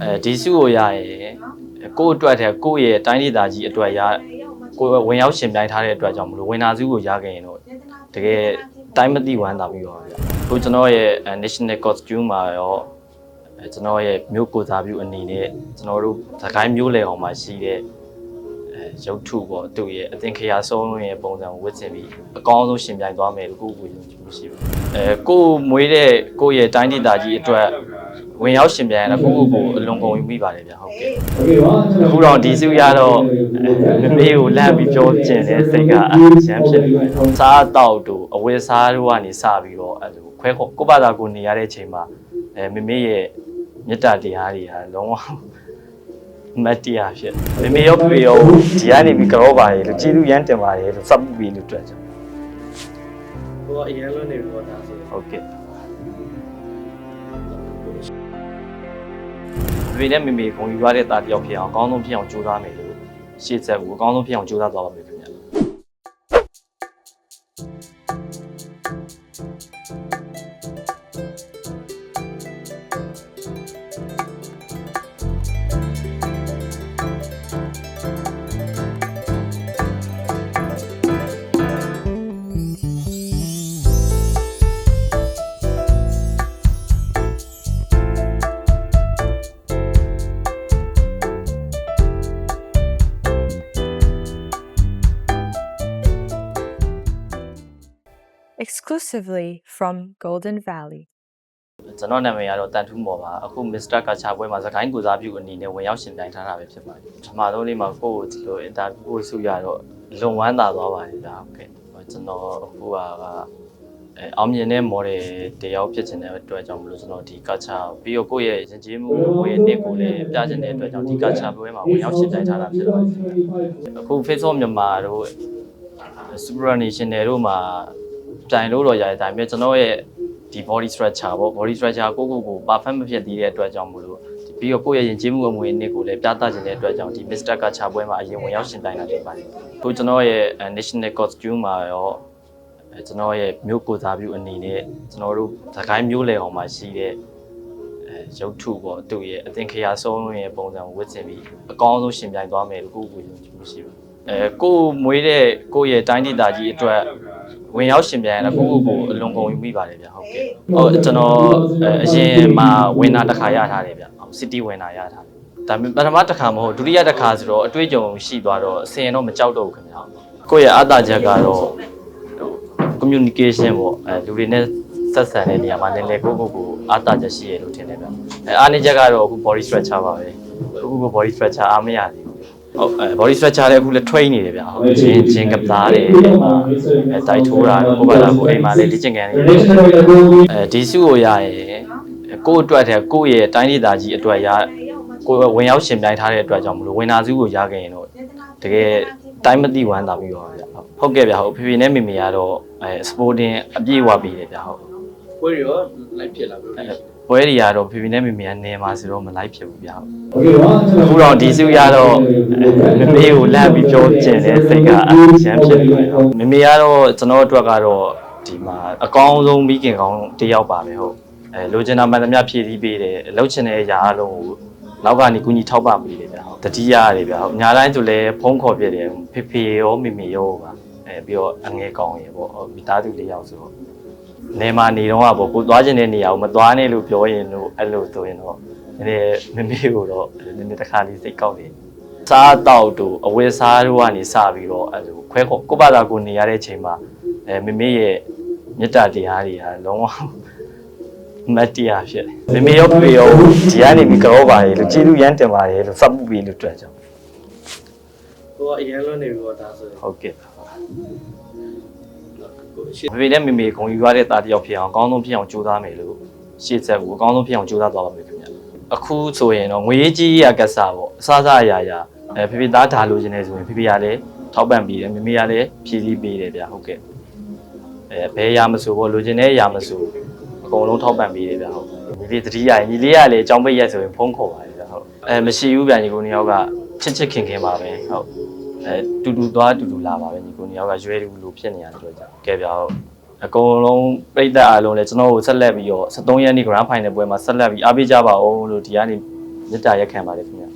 အဲဒီစုကိုရရင်ကိုယ့်အတွက်တည်းကိုယ့်ရဲ့တိုင်းဒေသကြီးအတွက်ရကိုယ်ဝင်ရောက်ရှင်ပြိုင်ထားတဲ့အတွက်ကြောင့်မလို့ဝင်နာစုကိုရခဲ့ရင်တော့တကယ်တိုင်းမသိဝမ်းသာပြီးတော့ဗျကိုကျွန်တော်ရဲ့ national costume မှာရောအဲကျွန်တော်ရဲ့မြို့ကိုစားပြုအနေနဲ့ကျွန်တော်တို့သခိုင်းမြို့လေအောင်မှာရှိတဲ့အဲရုပ်ထုပေါ့သူ့ရဲ့အသင်္ခရာဆုံးရဲ့ပုံစံကိုဝတ်ဆင်ပြီးအကောင်းဆုံးရှင်ပြိုင်သွားမယ်လို့ကိုယ့်ကိုယ်ယုံကြည်မှုရှိပါတယ်အဲကိုယ်မွေးတဲ့ကိုယ့်ရဲ့တိုင်းဒေသကြီးအတွက် ဝင်ရောက်ရှင်ပြိုင်ရတာကိုယ့်ကိုယ်ကိုအလွန်ကုန်ယူမိပါတယ်ဗျဟုတ်ကဲ့အခုတော့ဒီစုရတော့မမေကိုလန့်ပြီးပြောကျင်တဲ့စိတ်ကအရန်ဖြစ်နေတယ်။စားတော့တို့အဝယ်စားတို့ကနေစပြီးတော့အဲလိုခွဲခေါ်ကိုယ့်ဘာသာကိုနေရတဲ့ချိန်မှာအဲမမေရဲ့မေတ္တာတရားတွေဟာလုံးဝမတ်တရားဖြစ်မမေရောဖေရောဒီကနေပြီးကြောပါလေလို့ကြည်လူရမ်းတင်ပါတယ်လို့စပ်ပြီးလို့တွေ့ကြဟိုကအရင်လုံးနေပြီးတော့ဒါဆိုဟုတ်ကဲ့ ဒီနေ့မမေခုံယူရတဲ့တာတယောက်ဖြစ်အောင်အကောင်းဆုံးဖြစ်အောင်ကြိုးစားမယ်လို့ရှေ့ဆက်ကိုအကောင်းဆုံးဖြစ်အောင်ကြိုးစားသွားပါမယ် exclusively from Golden Valley. ကျွန်တော်နာမည်ကတော့တန်ထူးမော်ပါအခု Mr. Kacha ပွဲမှာစကိုင်းကိုစားပြုအနေနဲ့ဝင်ရောက်ရှင်ပြိုင်ထားတာပဲဖြစ်ပါတယ်ပထမဆုံးလေးမှာကိုယ့်ကိုဒီလို interview ကိုဆုရတော့လွန်ဝမ်းသာသွားပါတယ်ဗျာဟုတ်ကဲ့ကျွန်တော်အခုကအဲအောင်မြင်တဲ့ model တယောက်ဖြစ်ချင်တဲ့အတွက်ကြောင့်မလို့ကျွန်တော်ဒီ Kacha ပြီးတော့ကိုယ့်ရဲ့ရင်ကျေးမှုကိုယ့်ရဲ့နေ့ကိုလည်းပြချင်တဲ့အတွက်ကြောင့်ဒီ Kacha ပွဲမှာဝင်ရောက်ရှင်ပြိုင်ထားတာဖြစ်ပါတယ်အခု Facebook မြန်မာတို့ Super National တို့မှာ တိုင်လို့တော့ရတယ်ဒါပေမဲ့ကျွန်တော်ရဲ့ဒီ body structure ပေါ့ body structure ကိုကိုကို perfect မဖြစ်သေးတဲ့အတွက်ကြောင့်မလို့ဒီပြီးတော့ကိုယ့်ရဲ့ရင်ကျေးမှုအမွေအနှစ်ကိုလည်းပြသခြင်းတဲ့အတွက်ကြောင့်ဒီ Mr. Kacha ပွဲမှာအရင်ဝင်ရောက်ရှင်တိုင်းတာဖြစ်ပါတယ်။ကိုကျွန်တော်ရဲ့ national costume မှာရောအဲကျွန်တော်ရဲ့မြို့ကိုစားပြုအနေနဲ့ကျွန်တော်တို့သခိုင်းမြို့လေအောင်မှာရှိတဲ့အဲရုပ်ထုပေါ့သူ့ရဲ့အသင်္ခရာဆုံးရဲ့ပုံစံကိုဝတ်ဆင်ပြီးအကောင်းဆုံးရှင်ပြိုင်သွားမယ်လို့ကိုယ့်ကိုယ်ယုံကြည်မှုရှိပါတယ်။အဲကိုယ်မွေးတဲ့ကိုယ့်ရဲ့တိုင်းဒေသကြီးအတွက် ဝင်ရောက်ရှင်ပြိုင်ရတာကိုယ့်ကိုယ်ကိုအလွန်ကုန်ယူမိပါတယ်ဗျဟုတ်ကဲ့ဟုတ်ကျွန်တော်အဲအရင်မှာဝင်နာတစ်ခါရထားတယ်ဗျစီတီဝင်နာရထားတယ်ဒါပေမဲ့ပထမတစ်ခါမဟုတ်ဒုတိယတစ်ခါဆိုတော့အတွေ့အကြုံရှိသွားတော့အစင်တော့မကြောက်တော့ဘူးခင်ဗျကိုယ့်ရဲ့အသားချက်ကတော့ဟို communication ပေါ့အဲလူတွေနဲ့ဆက်ဆံတဲ့နေရာမှာလည်းလည်းကိုယ့်ကိုယ်ကိုအသားချက်ရှိရလို့ထင်တယ်ဗျအဲအားနည်းချက်ကတော့အခု body structure ပါပဲအခုက body structure အားမရသေးဘူး ဟုတ်အဲ body structure လည်းအခုလည်း train နေတယ်ဗျဟုတ်ဂျင်းဂျင်းကပသားတယ်အဲတိုက်ထိုးတာကိုယ့်ဘာသာကိုအိမ်မှာလည်းလေ့ကျင့်ခန်းနေတယ်အဲဒီစုကိုရရင်ကိုယ့်အတွက်တည်းကိုယ့်ရဲ့တိုင်းဒေသကြီးအတွက်ရကိုယ်ဝင်ရောက်ရှင်ပြိုင်ထားတဲ့အတွက်ကြောင့်မလို့ဝင်နာစုကိုရခဲ့ရင်တော့တကယ်တိုင်းမသိဝမ်းသာပြီးတော့ဗျဟုတ်ကဲ့ဗျဟုတ်ဖေဖေနဲ့မေမေကတော့အဲ sporting အပြည့်ဝပြီးတယ်ဗျဟုတ်ပွဲတွေရောလိုက်ဖြစ်လာပြီအဲ ပွဲတွေကတော့ဖေဖေနဲ့မေမေကနေမှာဆိုတော့မလိုက်ဖြစ်ဘူးဗျဟုတ်အခုတော့ဒီစုရတော့မမေကိုလန့်ပြီးပြောကျင်တဲ့စိတ်ကအရန်ဖြစ်နေတယ်ဟုတ်မမေကတော့ကျွန်တော်အတွက်ကတော့ဒီမှာအကောင်းဆုံးမိခင်ကောင်းတစ်ယောက်ပါပဲဟုတ်အဲလိုချင်တာမှန်သမျှဖြည့်ဆည်းပေးတယ်လှုပ်ချင်တဲ့အရာအလုံးကိုနောက်ကနေကူညီထောက်ပံ့ပေးတယ်ဗျဟုတ်တတိယရတယ်ဗျဟုတ်ညာတိုင်းဆိုလဲဖုန်းခေါ်ပြတယ်ဖေဖေရောမေမေရောပါအဲပြီးတော့အငယ်ကောင်းရေပေါ့ဟုတ်မိသားစုတစ်ယောက်ဆိုတော့ နေမှာနေတော့ကပေါ့ကိုသွားခြင်းတဲ့နေရာကိုမသွားနဲ့လို့ပြောရင်တော့အဲ့လိုဆိုရင်တော့နည်းနည်းမမေကိုတော့နည်းနည်းတစ်ခါလေးစိတ်ကောက်တယ်စားတော့တို့အဝယ်စားတို့ကနေစပြီးတော့အဲ့လိုခွဲခေါ်ကိုယ့်ဘာသာကိုနေရတဲ့ချိန်မှာအဲမမေရဲ့မေတ္တာတရားတွေဟာလုံးဝမတ်တရားဖြစ်တယ်မမေရောဖေရောဒီကနေပြီးကြောပါလေလို့ကြည်လူရမ်းတင်ပါတယ်လို့စပ်ပူပြီးလို့တွေ့ကြအောင်ဟိုကအရင်လုံးနေပြီးတော့ဒါဆိုဟုတ်ကဲ့ကိုရှေ့ မမေနဲ့မေမေခုံယူရတဲ့တာတယောက်ဖြစ်အောင်အကောင်းဆုံးဖြစ်အောင်ကြိုးစားမယ်လို့ရှေ့ဆက်ကိုအကောင်းဆုံးဖြစ်အောင်ကြိုးစားသွားပါမယ်ခင်ဗျအခုဆိုရင်တော့ငွေကြီးရကက်စားပေါ့အစားစားအရာရာအဲဖေဖေသားဓာလိုချင်နေဆိုရင်ဖေဖေကလည်းထောက်ပံ့ပေးတယ်မေမေကလည်းဖြည့်ဆည်းပေးတယ်ဗျဟုတ်ကဲ့အဲဘယ်ရာမဆိုပေါ့လိုချင်တဲ့ရာမဆိုအကုန်လုံးထောက်ပံ့ပေးတယ်ဗျဟုတ်ညီလေးတတိယညီလေးကလည်းအကြောင်းပိတ်ရက်ဆိုရင်ဖုန်းခေါ်ပါတယ်ဗျဟုတ်အဲမရှိဘူးဗျညီကိုနှစ်ယောက်ကချစ်ချစ်ခင်ခင်ပါပဲဟုတ် အဲတူတူသွားတူတူလာပါပဲညီကိုညီအောင်ကရွယ်တူလို့ဖြစ်နေရတဲ့အတွက်ကြောင့်ကဲပြောင်းအကုန်လုံးပြိသက်အားလုံးလည်းကျွန်တော်ကိုဆက်လက်ပြီးတော့73ရက်နေ့ Grand Final ပွဲမှာဆက်လက်ပြီးအားပေးကြပါဦးလို့ဒီကနေ့မေတ္တာရက်ခံပါတယ်ခင်ဗျာ